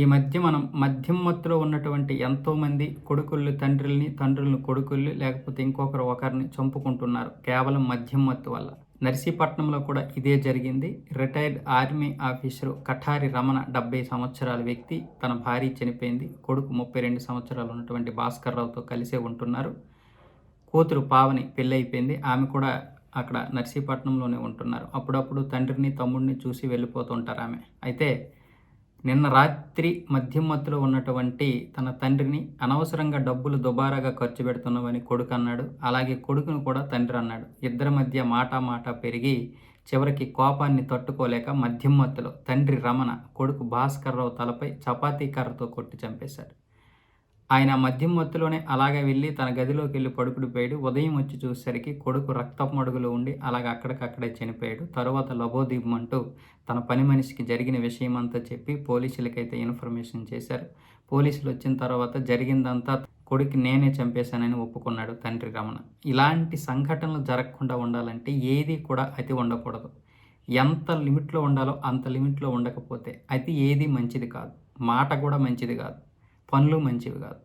ఈ మధ్య మనం మద్యం మత్తులో ఉన్నటువంటి ఎంతోమంది కొడుకుళ్ళు తండ్రుల్ని తండ్రులను కొడుకుళ్ళు లేకపోతే ఇంకొకరు ఒకరిని చంపుకుంటున్నారు కేవలం మద్యం మత్తు వల్ల. నర్సీపట్నంలో కూడా ఇదే జరిగింది. Retired army officer Kathari Ramana డెబ్బై సంవత్సరాల వ్యక్తి. తన భార్య చనిపోయింది. కొడుకు ముప్పై రెండు సంవత్సరాలు ఉన్నటువంటి భాస్కర్ రావుతో కలిసే ఉంటున్నారు. కూతురు పావని పెళ్ళైపోయింది. ఆమె కూడా అక్కడ నర్సీపట్నంలోనే ఉంటున్నారు. అప్పుడప్పుడు తండ్రిని తమ్ముడిని చూసి వెళ్ళిపోతుంటారు ఆమె. అయితే నిన్న రాత్రి మద్యం మత్తులో ఉన్నటువంటి తన తండ్రిని అనవసరంగా డబ్బులు దుబారాగా ఖర్చు పెడుతున్నామని కొడుకు అన్నాడు. అలాగే కొడుకును కూడా తండ్రి అన్నాడు. ఇద్దరి మధ్య మాట మాట పెరిగి చివరికి కోపాన్ని తట్టుకోలేక మద్యం మత్తులో తండ్రి రమణ కొడుకు భాస్కర్ రావు తలపై చపాతీ కర్రతో కొట్టి చంపేశాడు. ఆయన మద్యం మత్తులోనే అలాగే వెళ్ళి తన గదిలోకి వెళ్ళి పడుకుడిపోయాడు ఉదయం వచ్చి చూసేసరికి కొడుకు రక్తపుమడుగులో ఉండి అలాగ అక్కడికక్కడే చనిపోయాడు. తరువాత లబోదీపమంటూ తన పని మనిషికి జరిగిన విషయం అంతా చెప్పి పోలీసులకైతే ఇన్ఫర్మేషన్ చేశారు. పోలీసులు వచ్చిన తర్వాత జరిగిందంతా కొడుకు నేనే చంపేశానని ఒప్పుకున్నాడు తండ్రి రమణ. ఇలాంటి సంఘటనలు జరగకుండా ఉండాలంటే ఏది కూడా అతి ఉండకూడదు. ఎంత లిమిట్లో ఉండాలో అంత లిమిట్లో ఉండకపోతే అతి ఏది మంచిది కాదు. మాట కూడా మంచిది కాదు. పనులు మంచివి కాదు.